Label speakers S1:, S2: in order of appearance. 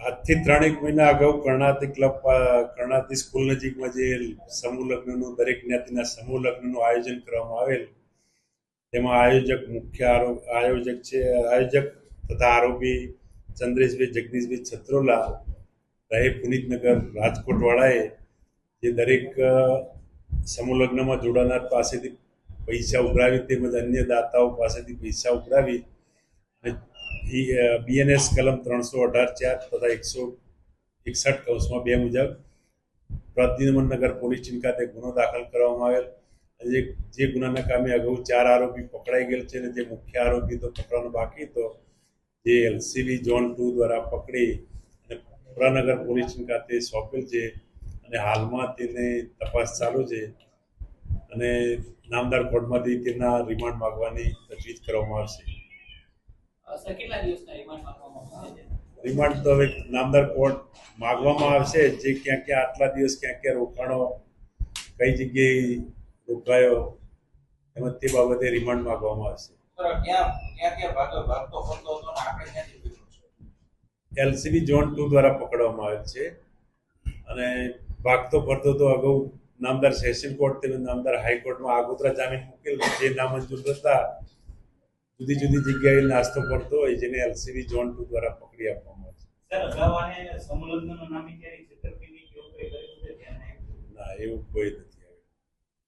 S1: આજથી ત્રણેક મહિના અગાઉ કર્ણાતી ક્લબ કર્ણાતી સ્કૂલ નજીકમાં જે સમૂહ લગ્નનું, દરેક જ્ઞાતિના સમૂહ લગ્નનું આયોજન કરવામાં આવેલ, તેમાં આયોજક મુખ્ય આયોજક છે, આયોજક તથા આરોપી ચંદ્રેશભાઈ, જગદીશભાઈ છત્રોલા રહે પુનિતનગર રાજકોટવાળાએ જે દરેક સમૂહ લગ્નમાં જોડાનાર પાસેથી પૈસા ઉઘરાવી તેમજ અન્ય દાતાઓ પાસેથી પૈસા ઉઘરાવી બીએનએસ કલમ ત્રણસો અઢાર ચાર તથા એકસો એકસઠ કૌંસમાં બે મુજબ પ્રદ્યુમનગર પોલીસ સ્ટેશન ખાતે ગુનો દાખલ કરવામાં આવેલ. જે જે ગુનાના કામે અગાઉ ચાર આરોપી પકડાઈ ગયેલ છે અને જે મુખ્ય આરોપી તો પકડવાનો બાકી હતો જે એલસીબી ઝોન ટુ દ્વારા પકડી અને પુરાનગર પોલીસ સ્ટેશન ખાતે સોંપેલ છે અને હાલમાં તેને તપાસ ચાલુ છે અને નામદાર કોર્ટમાંથી તેના રિમાન્ડ માંગવાની તજવીજ કરવામાં આવશે.
S2: કેટલા દિવસના રિમાન્ડ માંગવામાં આવે છે?
S1: રિમાન્ડ તો હવે નામદાર કોર્ટ માગવામાં આવશે જે ક્યાં ક્યાં આટલા દિવસ ક્યાં ક્યાં રોકાણો કઈ જગ્યાએ રોકાયો એમાં તે બાબતે રિમાન્ડ માગવામાં આવશે.
S3: સર ક્યાં ક્યાં ક્યાં ભાગો ભાગતો ફરતો હતો ને આપણે ક્યાંથી પકડ્યો છે?
S1: એલસીબી ઝોન ટુ દ્વારા પકડવામાં આવેલ છે અને ભાગતો ફરતો તો અગાઉ નામદાર સેશન કોર્ટ તેમજ નામદાર હાઈકોર્ટમાં આગોતરા જામીન મૂકેલ જે નામંજૂર થતા જુદી જુદી જગ્યાએ નાસ્તો કરતો હોય જેને એલસીબી ઝોન ટુ દ્વારા પકડી આપવામાં આવે છે? ના એવું કોઈ નથી.